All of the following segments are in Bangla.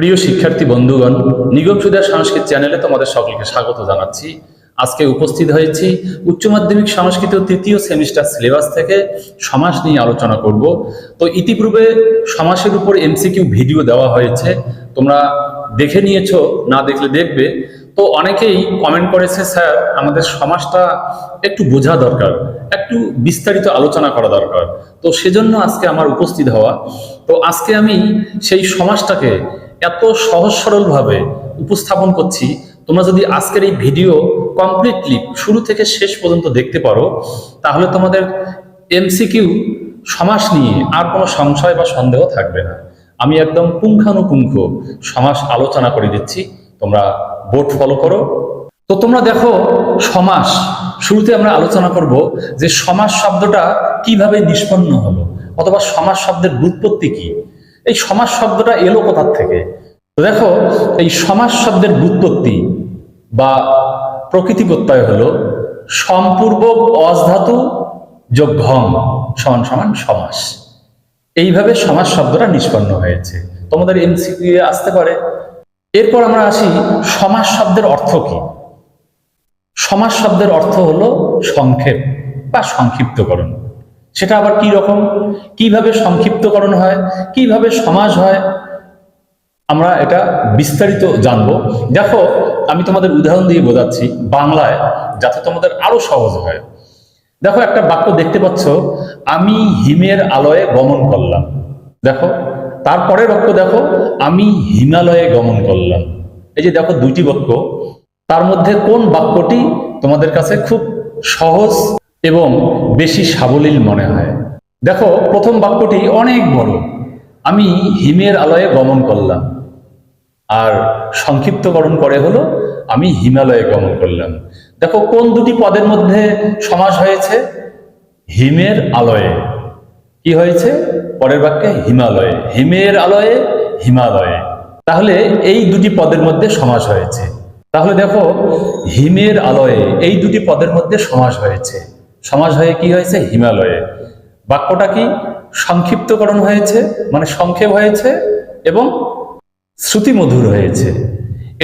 প্রিয় শিক্ষার্থী বন্ধুগণ, নিগম সুদার সংস্কৃত চ্যানেলে তোমাদের সকলকে স্বাগত জানাচ্ছি। আজকে উপস্থিত হয়েছি উচ্চ মাধ্যমিক সংস্কৃত তৃতীয় সেমিস্টার সিলেবাস থেকে সমাস নিয়ে আলোচনা করব। তো ইতিপূর্বে সমাসের উপর এমসিকিউ ভিডিও দেওয়া হয়েছে, তোমরা দেখে নিয়েছো, না দেখলে দেখবে। তো অনেকেই কমেন্ট করেছে, স্যার, আমাদের সমাজটা একটু বোঝা দরকার, একটু বিস্তারিত আলোচনা করা দরকার। তো সেজন্য আজকে আমার উপস্থিত হওয়া। তো আজকে আমি সেই সমাজটাকে এত সহজ সরলভাবে উপস্থাপন করছি। তোমরা যদি আজকের এই ভিডিও কমপ্লিটলি শুরু থেকে শেষ পর্যন্ত দেখতে পারো, তাহলে তোমাদের এমসিকিউ সমাস নিয়ে আর কোনো সংশয় বা সন্দেহ থাকবে না। আমি একদম পুঙ্খানুপুঙ্খ সমাস আলোচনা করে দিচ্ছি। তোমরা বোর্ড ফলো করো। তো তোমরা দেখো, সমাস, শুরুতে আমরা আলোচনা করব যে সমাস শব্দটা কীভাবে নিষ্পন্ন হলো, অথবা সমাস শব্দের ব্যুৎপত্তি কি। এই সমাজ শব্দটা এলো কোথার থেকে? তো দেখো, এই সমাজ শব্দের ব্যুৎপত্তি বা প্রকৃতি প্রত্যয় হলো সম্পূর্বক অজধাতু যোগ ঘম সমান সমান সমাস। এইভাবে সমাস শব্দটা নিষ্পন্ন হয়েছে। তোমাদের এমসিকিউ আসতে পারে। এরপর আমরা আসি, সমাজ শব্দের অর্থ কি? সমাজ শব্দের অর্থ হলো সংক্ষেপ বা সংক্ষিপ্তকরণ। সেটা আবার কি রকম? কীভাবে সংক্ষিপ্তকরণ হয়? কীভাবে সমাজ হয়? আমরা এটা বিস্তারিত জানব। দেখো, আমি তোমাদের উদাহরণ দিয়ে বোঝাচ্ছি বাংলায়, যাতে তোমাদের আরও সহজ হয়। দেখো, একটা বাক্য দেখতে পাচ্ছ, আমি হিমের আলোয় গমন করলাম। দেখো, তারপরের বাক্য দেখো, আমি হিমালয়ে গমন করলাম। এই যে দেখো, দুইটি বাক্য। তার মধ্যে কোন বাক্যটি তোমাদের কাছে খুব সহজ এবং বেশি সাবলীল মনে হয়। দেখো, প্রথম বাক্যটি অনেক বড়। আমি হিমের আলয়ে গমন করলাম। আর সংক্ষিপ্তকরণ করে হলো, আমি হিমালয়ে গমন করলাম। দেখো, কোন দুটি পদের মধ্যে সমাস হয়েছে? হিমের আলয়ে। কি হয়েছে? পরের বাক্যে হিমালয়ে। হিমের আলয়ে, হিমালয়ে। তাহলে এই দুটি পদের মধ্যে সমাস হয়েছে। তাহলে দেখো, হিমের আলয়ে এই দুটি পদের মধ্যে সমাস হয়েছে। সমাস হয়ে কি হয়েছে? হিমালয়ে। বাক্যটা কি? সংক্ষিপ্তকরণ হয়েছে মানে সংক্ষেপ হয়েছে এবং শ্রুতিমধুর হয়েছে।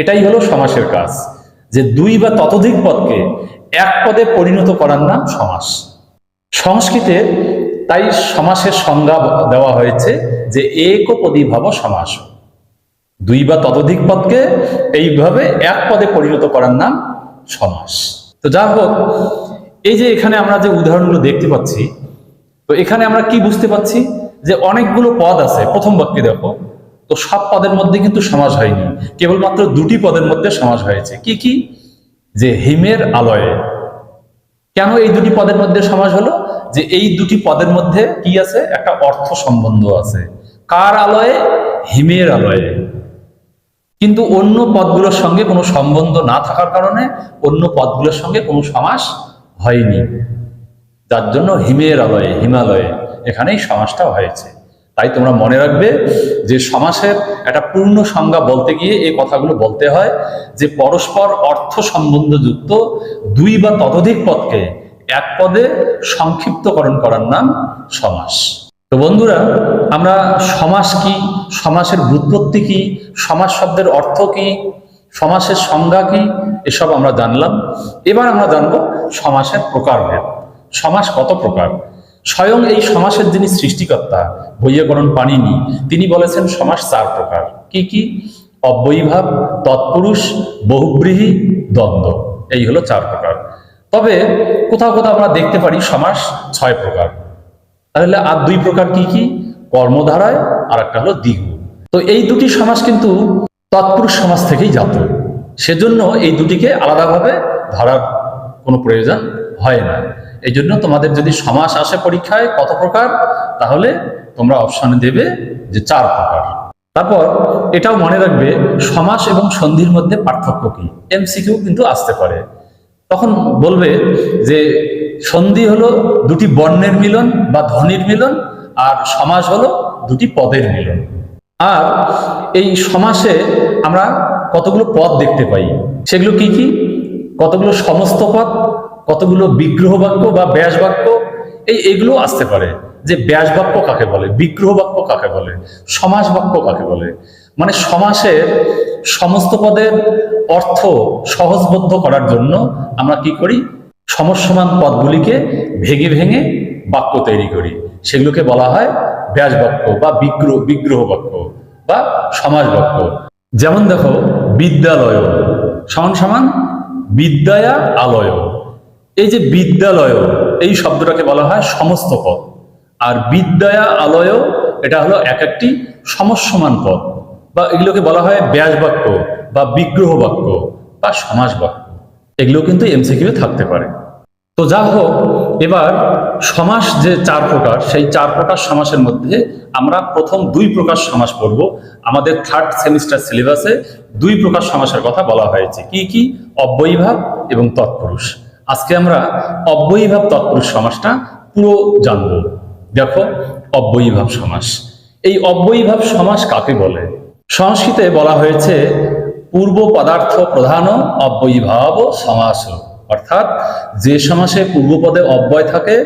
এটাই হলো সমাসের কাজ, যে দুই বা ততোধিক পদকে এক পদে পরিণত করার নাম সমাস। সংস্কৃতে তাই সমাসের সংজ্ঞা দেওয়া হয়েছে যে একপদী ভাব সমাস। দুই বা ততোধিক পদকে এইভাবে এক পদে পরিণত করার নাম সমাস। তো যা হোক এই যে এখানে আমরা যে উদাহরণগুলো দেখতে পাচ্ছি, তো এখানে আমরা কি বুঝতে পাচ্ছি? যে অনেকগুলো পদ আছে, প্রথম বাক্যে দেখো, তো সব পদের মধ্যে কিন্তু সমাস হয়নি, কেবলমাত্র দুটি পদের মধ্যে সমাস হয়েছে। কি কি? যে হিমের আলয়ে। কেন এই দুটি পদের মধ্যে সমাস হলো? যে এই দুটি পদের মধ্যে কি আছে? একটা অর্থ সম্বন্ধ আছে। কার আলয়ে? হিমের আলয়ে। কিন্তু অন্য পদগুলোর সঙ্গে কোনো সম্বন্ধ না থাকার কারণে অন্য পদগুলোর সঙ্গে কোনো সমাস হয়নি। যার জন্য হিমের আলয়ে, হিমালয়ে এখানেই সমাসটা হয়েছে। তাই তোমরা মনে রাখবে যে সমাসের একটা পূর্ণ সংজ্ঞা বলতে গিয়ে এই কথাগুলো বলতে হয় যে পরস্পর অর্থ সম্বন্ধযুক্ত দুই বা ততোধিক পদকে এক পদে সংক্ষিপ্তকরণ করার নাম সমাস। তো বন্ধুরা, আমরা সমাস কি, সমাসের ব্যুৎপত্তি কি, সমাস শব্দের অর্থ কি, সমাসের সংজ্ঞা কি, এসব আমরা জানলাম। এবার আমরা জানব সমাসের প্রকারভেদ সমাস কত প্রকার? স্বয়ং এই সমাসের যিনি সৃষ্টিকর্তা বৈয়াকরণ পানিনি, তিনি বলেছেন সমাস চার প্রকার। কি কি? অব্যয়ীভাব, তৎপুরুষ, বহুব্রীহি, দ্বন্দ্ব। এই হলো চার প্রকার। তবে কোথাও কোথাও আমরা দেখতে পারি সমাস ছয় প্রকার। তাহলে আর দুই প্রকার কি কি? কর্মধারায় আর একটা হলো দ্বিগু তো এই দুটি সমাস কিন্তু তৎপুরুষ সমাজ থেকেই জাত সেজন্য এই দুটিকে আলাদাভাবে ধরার কোনো প্রয়োজন হয় না। এই জন্য তোমাদের যদি সমাস আসে পরীক্ষায় কত প্রকার, তাহলে তোমরা অপশানে দেবে যে চার প্রকার। তারপর এটাও মনে রাখবে, সমাস এবং সন্ধির মধ্যে পার্থক্য কি? এমসিকিউ কিন্তু আসতে পারে। তখন বলবে যে সন্ধি হলো দুটি বর্ণের মিলন বা ধ্বনির মিলন, আর সমাস হলো দুটি পদের মিলন। আর এই সমাসে আমরা কতগুলো পদ দেখতে পাই? সেগুলো কি কি? কতগুলো সমস্ত পদ কতগুলো বিগ্রহ বাক্য বা ব্যাস বাক্য, এই এগুলো আসতে পারে। যে ব্যাস বাক্য কাকে বলে, বিগ্রহ বাক্য কাকে বলে, সমাস বাক্য কাকে বলে? মানে সমাসের সমস্ত পদের অর্থ সহজবদ্ধ করার জন্য আমরা কি করি? সমসমান পদগুলিকে ভেঙে ভেঙে বাক্য তৈরি করি। সেগুলোকে বলা হয় ব্যাস বাক্য বা বিগ্রহ বিগ্রহ বাক্য বা সমাজ বাক্য। যেমন দেখো, বিদ্যালয়। সমান সমান বিদ্যায়া আলয়। এই যে বিদ্যালয়, এই শব্দটাকে বলা হয় সমস্ত পদ। আর বিদ্যায়া আলয়, এটা হলো এক একটি সমস্যমান পদ। বা এগুলোকে বলা হয় ব্যাস বাক্য বা বিগ্রহ বাক্য বা সমাজ বাক্য এগুলো কিন্তু এমসিকিউ থাকতে পারে। তো যা হোক এবার সমাস যে চার প্রকার, সেই চার প্রকার সমাসের মধ্যে আমরা প্রথম দুই প্রকার সমাস পড়ব। আমাদের থার্ড সেমিস্টার সিলেবাসে দুই প্রকার সমাসের কথা বলা হয়েছে। কি কি? অব্যয়ীভাব এবং তৎপুরুষ। আজকে আমরা অব্যয়ীভাব তৎপুরুষ সমাসটা পুরো জানব। দেখো, অব্যয়ীভাব সমাস। এই অব্যয়ীভাব সমাস কাকে বলে? সংস্কৃতে বলা হয়েছে, পূর্ব পদার্থ প্রধান অব্যয়ীভাব সমাস অর্থাৎ যে সমাসে পূর্বপদে অব্যয় থাকে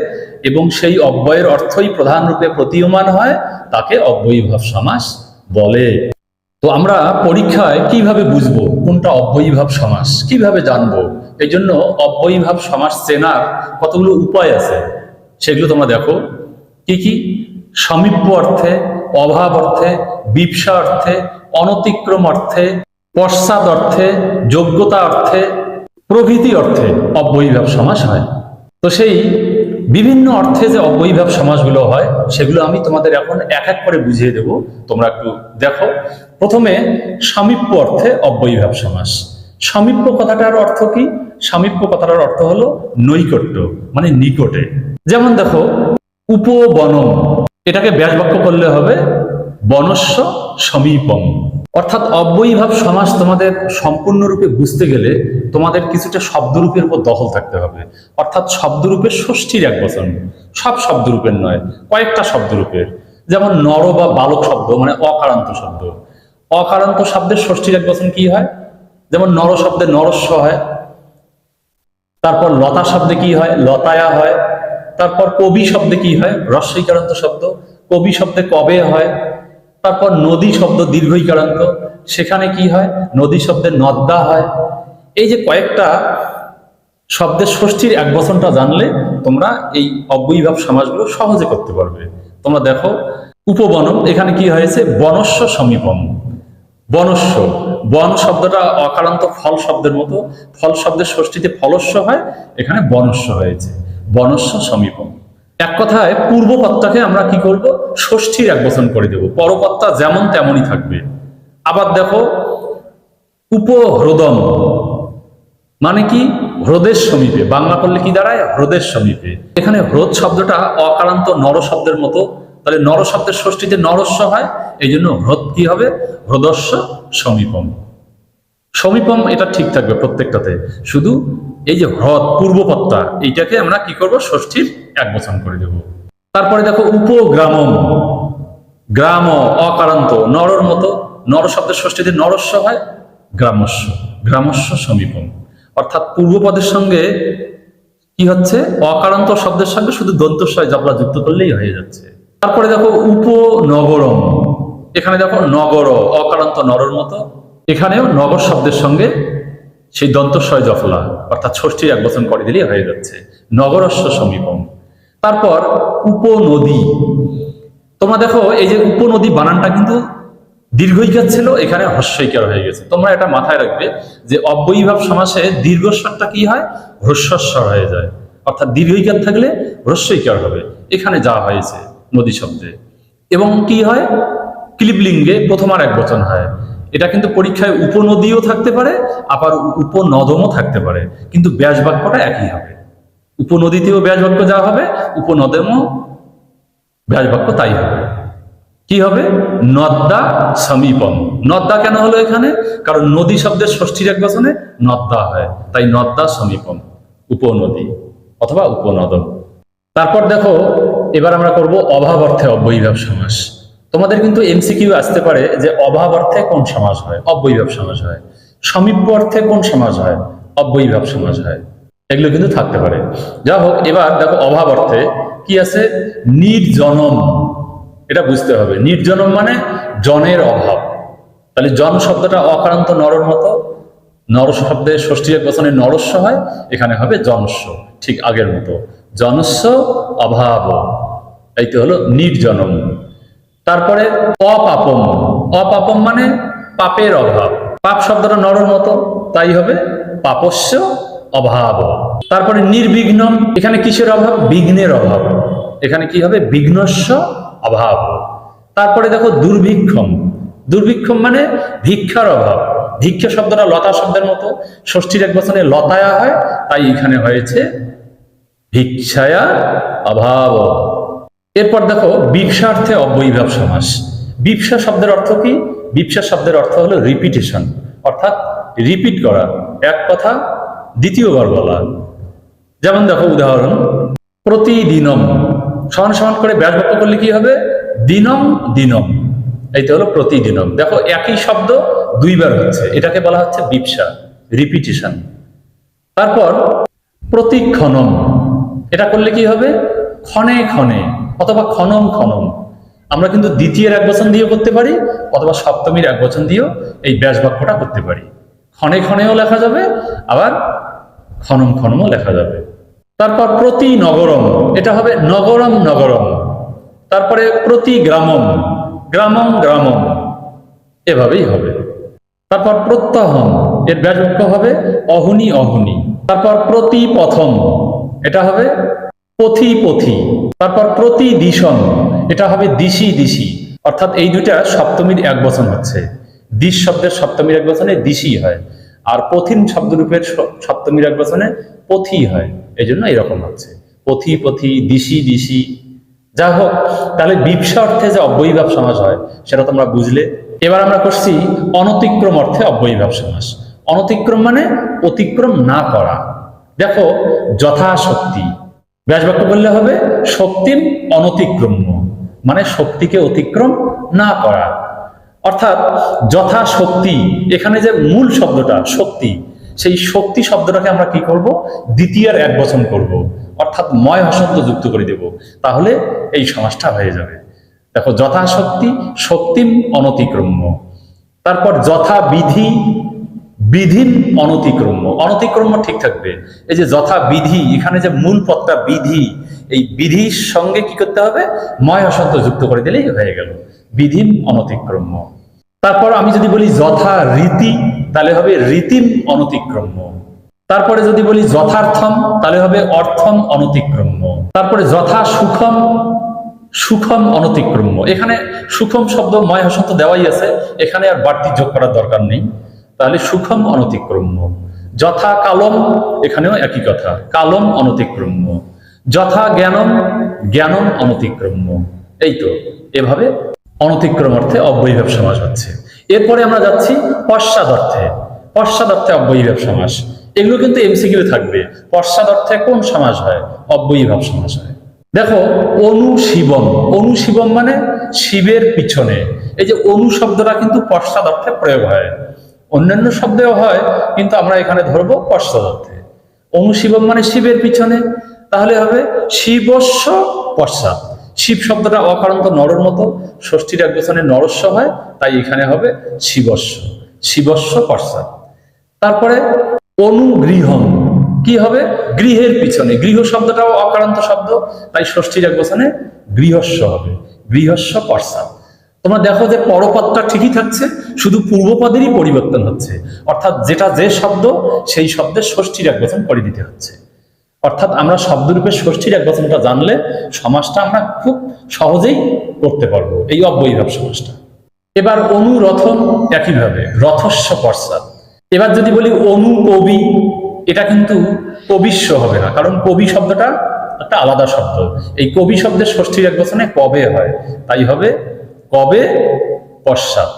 এবং সেই অব্যয়ের অর্থই প্রধান রূপে প্রতীয়মান হয়, তাকে অব্যয়ীভাব সমাস বলে। তো আমরা পরীক্ষায় কীভাবে বুঝব কোনটা অব্যয়ীভাব সমাস? কীভাবে জানব? এই জন্য অব্যয়ীভাব সমাস চেনার কতগুলো উপায় আছে, সেগুলো তোমরা দেখো। কি কি? সমীপ্য অর্থে, অভাব অর্থে, বিপসা অর্থে, অনতিক্রম অর্থে, পশ্চাদ অর্থে, যোগ্যতা অর্থে প্রভৃতি অর্থে অব্যয়ীভাব সমাস হয়। তো সেই বিভিন্ন অর্থে যে অব্যয়ীভাব সমাসগুলো হয়, সেগুলো আমি তোমাদের এখন এক এক করে বুঝিয়ে দেব। তোমরা একটু দেখো। প্রথমে সামীপ্য অর্থে অব্যয়ীভাব সমাস। সামীপ্য কথাটার অর্থ কি? সামীপ্য কথাটার অর্থ হলো নৈকট্য মানে নিকটে। যেমন দেখো, উপবনম, এটাকে ব্যাসবাক্য করলে হবে বনস্য সমীপম। অর্থাৎ অব্যয়ীভাব সমাস তোমাদের সম্পূর্ণরূপে বুঝতে গেলে তোমাদের কিছুটা শব্দরূপের উপর দখল থাকতে হবে। অর্থাৎ শব্দরূপের ষষ্ঠীর এক বচন। সব শব্দরূপের নয়, কয়েকটা শব্দরূপের। যেমন নর বা বালক শব্দ মানে অকারান্ত শব্দ। অকারান্ত শব্দের ষষ্ঠীর এক বচন কি হয়? যেমন নর শব্দে নরস্য হয়, তারপর লতা শব্দে কি হয়? লতায়া হয়, তারপর কবি শব্দে কি হয়? রস্বইকারান্ত শব্দ। কবি শব্দে কবে হয়? তারপর নদী শব্দ দীর্ঘইকারান্ত। সেখানে কি হয়? নদী শব্দে নদ্দা হয়। এই যে কয়েকটা শব্দের ষষ্ঠীর এক বচনটা জানলে তোমরা এই অব্যয়ীভাব সমাজগুলো সহজে করতে পারবে। তোমরা দেখো, উপবনম, এখানে কি হয়েছে? বনস্য সমীপম। বনস্য। বন শব্দটা অকারান্ত ফল শব্দের মতো। ফল শব্দের ষষ্ঠীতে ফলস্য হয়, এখানে বনস্য হয়েছে। বনস্য সমীপম। এক কথায় পূর্বপত্তাকে আমরা কি করব? ষষ্ঠীর এক বচন করে দেব। পরপত্তা যেমন তেমনই থাকবে। আবার দেখো, উপহ্রদম মানে কি? হ্রদের সমীপে। বাংলা করলে কি দাঁড়ায়? হ্রদের সমীপে। এখানে হ্রদ শব্দটা অকারান্ত নর শব্দের মতো। তাহলে নর শব্দের ষষ্ঠীতে নরস্য হয় এই জন্য হ্রদ কি হবে? হ্রদস্য সমীপম। সমীপম এটা ঠিক থাকবে প্রত্যেকটাতে। শুধু এই যে হ্রদ, পূর্বপত্তা, এইটাকে আমরা কি করব? ষষ্ঠীর এক বচন করে দেব। তারপরে দেখো উপগ্রামম। গ্রাম অকারান্ত। নরর মতো, নর শব্দের ষষ্ঠীতে নরস্য হয়, গ্রামস্য গ্রামস্য সমীপম। অর্থাৎ পূর্বপদের সঙ্গে কি হচ্ছে? অকারান্ত শব্দের সঙ্গে শুধু দন্তস্বয় জবলা যুক্ত করলেই হয়ে যাচ্ছে। তারপরে দেখো উপনগরম। এখানে দেখো নগর, অকারান্ত নরর মতো। এখানেও নগর শব্দের সঙ্গে সেই দন্তস্বয় জফলা। অর্থাৎ ষষ্ঠীর এক বচন করে দিলেই হয়ে যাচ্ছে। নগরস্য সমীপম। তারপর উপনদী। তোমরা দেখো, এই যে উপনদী বানানটা কিন্তু দীর্ঘইকার ছিল, এখানে হস্যইকার হয়ে গেছে। তোমরা এটা মাথায় রাখবে যে অব্যয়ীভাব সমাসে দীর্ঘস্বরটা কি হয়? হ্রস্বস্বর হয়ে যায়। অর্থাৎ দীর্ঘইকার থাকলে হ্রস্বইকার হবে। এখানে যা হয়েছে নদী শব্দে। এবং কি হয়? ক্লিবলিঙ্গে প্রথম আর এক বচন হয়। এটা কিন্তু পরীক্ষায় উপনদীও থাকতে পারে, আবার উপনদমও থাকতে পারে। কিন্তু ব্যাস বাক্যটা একই হবে। উপনদীতেও ব্যাস বাক্য যা হবে, উপনদমও ব্যাস বাক্য তাই হবে। কি হবে? নদ্দা সমীপম। নদ্দা কেন হলো এখানে? কারণ নদী শব্দের ষষ্ঠীর এক বচনে নদ্দা হয়, তাই নদ্দা সমীপম, উপনদী অথবা উপনদম তারপর দেখো, এবার আমরা করব অভাব অর্থে অব্যয়ীভাব সমাস। তোমাদের কিন্তু এমসিকিউ আসতে পারে যে অভাব অর্থে কোন সমাস হয়, অব্যয়ীভাব সমাস হয়। সমীপ্য অর্থে কোন সমাস হয়? অব্যয়ীভাব সমাজ হয়। এগুলো কিন্তু থাকতে পারে। যা হোক, এবার দেখো অভাব অর্থে কি আছে? নির্জনম। এটা বুঝতে হবে। নির্জনম মানে জনের অভাব। তাহলে জন শব্দটা অকারান্ত নরর মতো। নর শব্দের ষষ্ঠী এক বচনে নরস্য হয়, এখানে হবে জনস্য, ঠিক আগের মতো। জনস্য অভাব। এই তো হলো নির্জনম। তারপরে অপাপম। অপাপম মানে পাপের অভাব। পাপ শব্দটা নরর মতো, তাই হবে পাপস্য অভাব। তারপরে নির্বিঘ্নম এখানে কিসের অভাব? বিঘ্নের অভাব। এখানে কি হবে? বিঘ্নস্য অভাব। তারপরে দেখো দুর্ভিক্ষম। দুর্ভিক্ষম মানে ভিক্ষার অভাব। ভিক্ষা শব্দটা লতা শব্দের মতো। ষষ্ঠীর এক বছরে লতায়া হয়, তাই এখানে হয়েছে ভিক্ষায়া অভাব। এরপর দেখো বিপসার্থে অব্যয়ীভাব সমাস। বিপসা শব্দের অর্থ কি? বিপসা শব্দের অর্থ হলো রিপিটেশন অর্থাৎ রিপিট করা। এক কথা দ্বিতীয়বার বলা যেমন দেখো উদাহরণ, প্রতিদিনম, সমান সমান করে ব্যাস ব্যাসবাক্য করলে কি হবে? দিনম দিনম। এইটা হলো প্রতিদিনম। দেখো একই শব্দ দুইবার হচ্ছে। এটাকে বলা হচ্ছে বিপসা রিপিটেশন তারপর প্রতিক্ষণম, এটা করলে কি হবে? ক্ষণে ক্ষণে, অথবা ক্ষণম ক্ষণম। আমরা কিন্তু দ্বিতীয়ের এক বচন দিয়েও করতে পারি, অথবা সপ্তমীর এক বচন দিয়েও এই ব্যাস বাক্যটা করতে পারি। ক্ষণে ক্ষণেও লেখা যাবে, আবার ক্ষণম ক্ষণমও লেখা যাবে। তারপর প্রতি নগরম, এটা হবে নগরম নগরম। তারপরে প্রতি গ্রামম গ্রামম গ্রামম। এভাবেই হবে। তারপর প্রত্যহম, এর ব্যাসবাক্য হবে অহুনি অহুনি। তারপর প্রতি প্রথম এটা হবে পথি পথি। তারপর প্রতি দিশম, এটা হবে দিশি দিশি। অর্থাৎ এই দুটা সপ্তমীর এক বচন হচ্ছে। দিশ শব্দের সপ্তমীর এক বচনে দিশি হয়। আর পথিন শব্দরূপের সপ্তমীর এক বচনে পথি হয়। এই জন্য এরকম হচ্ছে। পথি পথি, দিশি দিশি। যা হোক, তাহলে বিপসা অর্থে যে অব্যয়ীভাব সমাস হয়, সেটা তোমরা বুঝলে। এবার আমরা করছি অনতিক্রম অর্থে অব্যয়ীভাব সমাস। অনতিক্রম মানে অতিক্রম না করা। দেখো, যথাশক্তি। ব্যাসবাক্য বললে হবে শক্তির অনতিক্রম্য। মানে শক্তিকে অতিক্রম না করা। অর্থাৎ যথাশক্তি, এখানে যে মূল শব্দটা, শক্তি, সেই শক্তি শব্দটাকে আমরা কি করব? দ্বিতীয়ার এক বচন করব। অর্থাৎ ময় হসন্ত যুক্ত করে দেব। তাহলে এই সমাজটা হয়ে যাবে। দেখো, যথাশক্তি, শক্তিম, অনতিক্রম্য। তারপর যথা বিধি বিধিন অনতিক্রম্য। অনতিক্রম্য ঠিক থাকবে। এই যে যথা বিধি এখানে যে মূল পদটা বিধি, এই বিধির সঙ্গে কি করতে হবে? ময় হসন্ত যুক্ত করে দিলেই হয়ে গেল। বিধিন অনতিক্রম্য। তারপর আমি যদি বলি যথা রীতি, তাহলে হবে রীতিম অনতিক্রম্য। তারপরে যদি বলি যথার্থম, তাহলে হবে অর্থম অনতিক্রম্য। তারপরে যথা সুখম সুখম অনতিক্রম্য। এখানে সুখম শব্দ ময় হসন্ত দেওয়াই আছে, এখানে আর বাড়তি যোগ করার দরকার নেই। তাহলে সুখম অনতিক্রম্য। যথা কালম, এখানেও একই কথা, কালম অনতিক্রম্য। যথা জ্ঞানম জ্ঞানম অনতিক্রম্য। এই তো, এভাবে অনতিক্রম অর্থে অব্যয়ীভাব সমাস হচ্ছে। এরপরে আমরা যাচ্ছি পশ্চাদ অর্থে। পশ্চাদ অর্থে অব্যয়ীভাব সমাস এগুলো কিন্তু এমসিকিউ থাকবে। পশ্চাদ অর্থে কোন সমাস হয়? অব্যয়ীভাব সমাস হয়। দেখো অনুশিবম অনুশিবম মানে শিবের পিছনে। এই যে অনু শব্দটা কিন্তু পশ্চাদ অর্থে প্রয়োগ হয়। অন্যান্য শব্দেও হয়, কিন্তু আমরা এখানে ধরবো পশ্চাদ অর্থে। অনুশিবম মানে শিবের পিছনে। তাহলে হবে শিবস্ব পশ্চাৎ। শিব শব্দটা অকারান্ত নরর মতো, ষষ্ঠীর এক বছরে নরস্ব হয়, তাই এখানে হবে শিবস্ব শিবস্ব পশ্চাৎ। তারপরে অনুগৃহম কি হবে? গৃহের পিছনে, গৃহ শব্দটাও অকারান্ত শব্দ, তাই ষষ্ঠীর এক বছরে গৃহস্ব হবে, গৃহস্ব পশ্চাৎ। তোমরা দেখো যে পরপদটা ঠিকই থাকছে, শুধু পূর্বপদেরই পরিবর্তন হচ্ছে, অর্থাৎ যেটা যে শব্দ, সেই শব্দের ষষ্ঠীর এক বচন করে দিতে হচ্ছে। অর্থাৎ আমরা শব্দরূপে ষষ্ঠীর এক বচনটা জানলে সমাজটা আমরা খুব সহজেই করতে পারব, এই অব্যয়ীভাব সমাজটা। এবার অনুরথন একইভাবে রথস্য পশ্চাৎ। এবার যদি বলি অনু কবি, এটা কিন্তু কবিস্য হবে না, কারণ কবি শব্দটা একটা আলাদা শব্দ। এই কবি শব্দের ষষ্ঠীর এক বচনে কবে হয়? তাই হবে কবে পশ্চাৎ।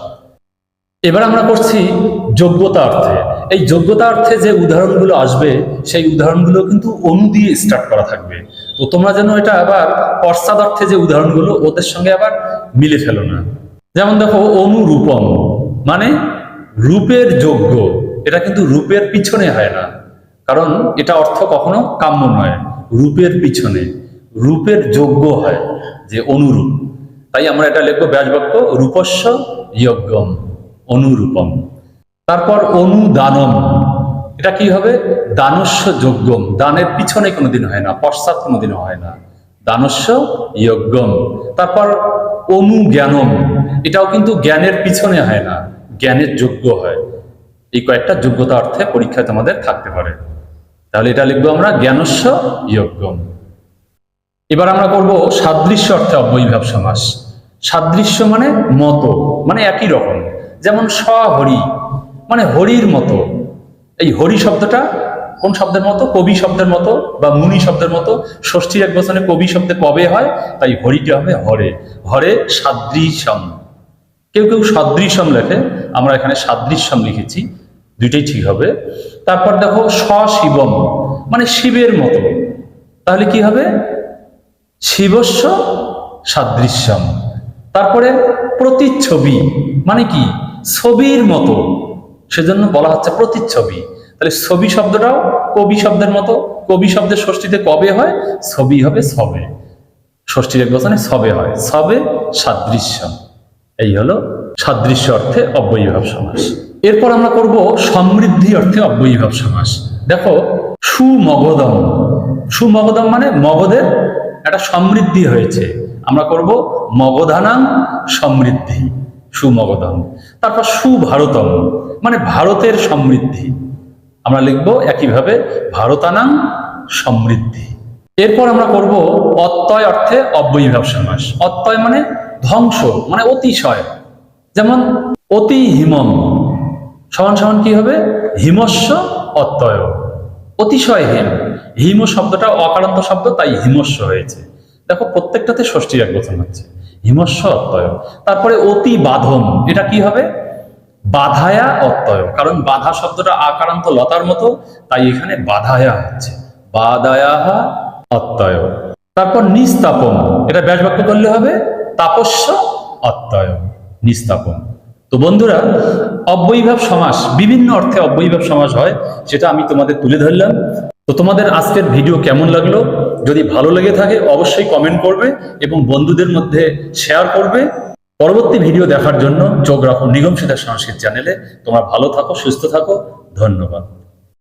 এবার আমরা করছি যোগ্যতা অর্থে। এই যোগ্যতা অর্থে যে উদাহরণগুলো আসবে, সেই উদাহরণগুলো কিন্তু অনু দিয়ে স্টার্ট করা থাকবে। তো তোমরা যেন এটা আবার পশ্চাৎ অর্থে যে উদাহরণগুলো, ওদের সঙ্গে আবার মিলে ফেলো না। যেমন দেখো অনুরূপম মানে রূপের যোগ্য। এটা কিন্তু রূপের পিছনে হয় না। কারণ এটা অর্থ কখনো কাম্য নয়, রূপের পিছনে। রূপের যোগ্য হয় যে অনুরূপ। তাই আমরা এটা লিখব ব্যাসবাক্য, রূপস্য, যজ্ঞম। অনুরূপম। তারপর অনুদানম। এটা কি হবে? দানস্য যজ্ঞম দানের পিছনে কোনোদিন হয় না, পশ্চাৎ কোনোদিন হয় না। দানস্য যজ্ঞম তারপর অনুজ্ঞানম। এটাও কিন্তু জ্ঞানের পিছনে হয় না, জ্ঞানের যোগ্য হয়। এই কয়েকটা যোগ্যতা অর্থে পরীক্ষায় তোমাদের থাকতে পারে। তাহলে এটা লিখব আমরা জ্ঞানস্য যজ্ঞম এবার আমরা করব সাদৃশ্য অর্থে অব্যয়ীভাব সমাস। সাদৃশ্য মানে মত মানে একই রকম। যেমন স্বহরি মানে হরির মতো। এই হরি শব্দটা কোন শব্দের মতো? কবি শব্দের মতো বা মুনি শব্দের মতো? ষষ্ঠীর এক বছরে কবি শব্দে কবে হয়? তাই হরিটি হবে হরে। হরে সাদৃশ্যম। কেউ কেউ সদৃশম লেখে, আমরা এখানে সাদৃশ্যম লিখেছি, দুইটাই ঠিক হবে। তারপর দেখো স্বশিবম মানে শিবের মতো। তাহলে কি হবে? শিবস্ব সাদৃশ্যম। তারপরে প্রতিচ্ছবি মানে কি? ছবির মতো। সেজন্য বলা হচ্ছে প্রতিচ্ছবি। তাহলে ছবি শব্দটাও কবি শব্দের মতো। কবি শব্দের ষষ্ঠীতে কবে হয়? ছবি হবে সবে ষষ্ঠীর এক বচনে সবে হয়। সবে সাদৃশ্য এই হলো সাদৃশ্য অর্থে অব্যয়ীভাব সমাস। এরপর আমরা করব সমৃদ্ধি অর্থে অব্যয়ীভাব সমাস। দেখো, সুমগদম। সুমগদম মানে মগধের একটা সমৃদ্ধি হয়েছে। আমরা করব মগধানাং সমৃদ্ধি। সুমগধম তারপর সুভারতম মানে ভারতের সমৃদ্ধি। আমরা লিখব একইভাবে, ভারতানাং সমৃদ্ধি। এরপর আমরা করব অত্যয় অর্থে অব্যয়ীভাব সমাস অত্যয় মানে ধ্বংস মানে অতিশয়। যেমন অতি হিমম সমান সমান কি হবে? হিমস্য অত্যয় অতিশয় হিম হিম শব্দটা অকারান্ত শব্দ, তাই হিমস্য হয়েছে। দেখো, প্রত্যেকটাতে ষষ্ঠীর এক বচন হচ্ছে। হিমস্য অত্যয় তারপরে অতি বাধম এটা কি হবে? বাধায়া অত্যয়। কারণ বাধা শব্দটা আকারান্ত লতার মতো, তাই এখানে বাধায়া হচ্ছে। বাদায়াহা অত্যয়। তারপর নিস্তাপন এটা ব্যাস বাক্য করলে হবে? তাপস্য অত্যয়। নিস্তাপন তো বন্ধুরা, অব্যয়ীভাব সমাস, বিভিন্ন অর্থে অব্যয়ীভাব সমাস হয়, সেটা আমি তোমাদের তুলে ধরলাম। তো তোমাদের আজকের ভিডিও কেমন লাগল? যদি ভালো লেগে থাকে, অবশ্যই কমেন্ট করবে এবং বন্ধুদের মধ্যে শেয়ার করবে। পরবর্তী ভিডিও দেখার জন্য চোখ রাখো নিগম সংস্কৃত চ্যানেলে তোমরা ভালো থাকো, সুস্থ থাকো। ধন্যবাদ।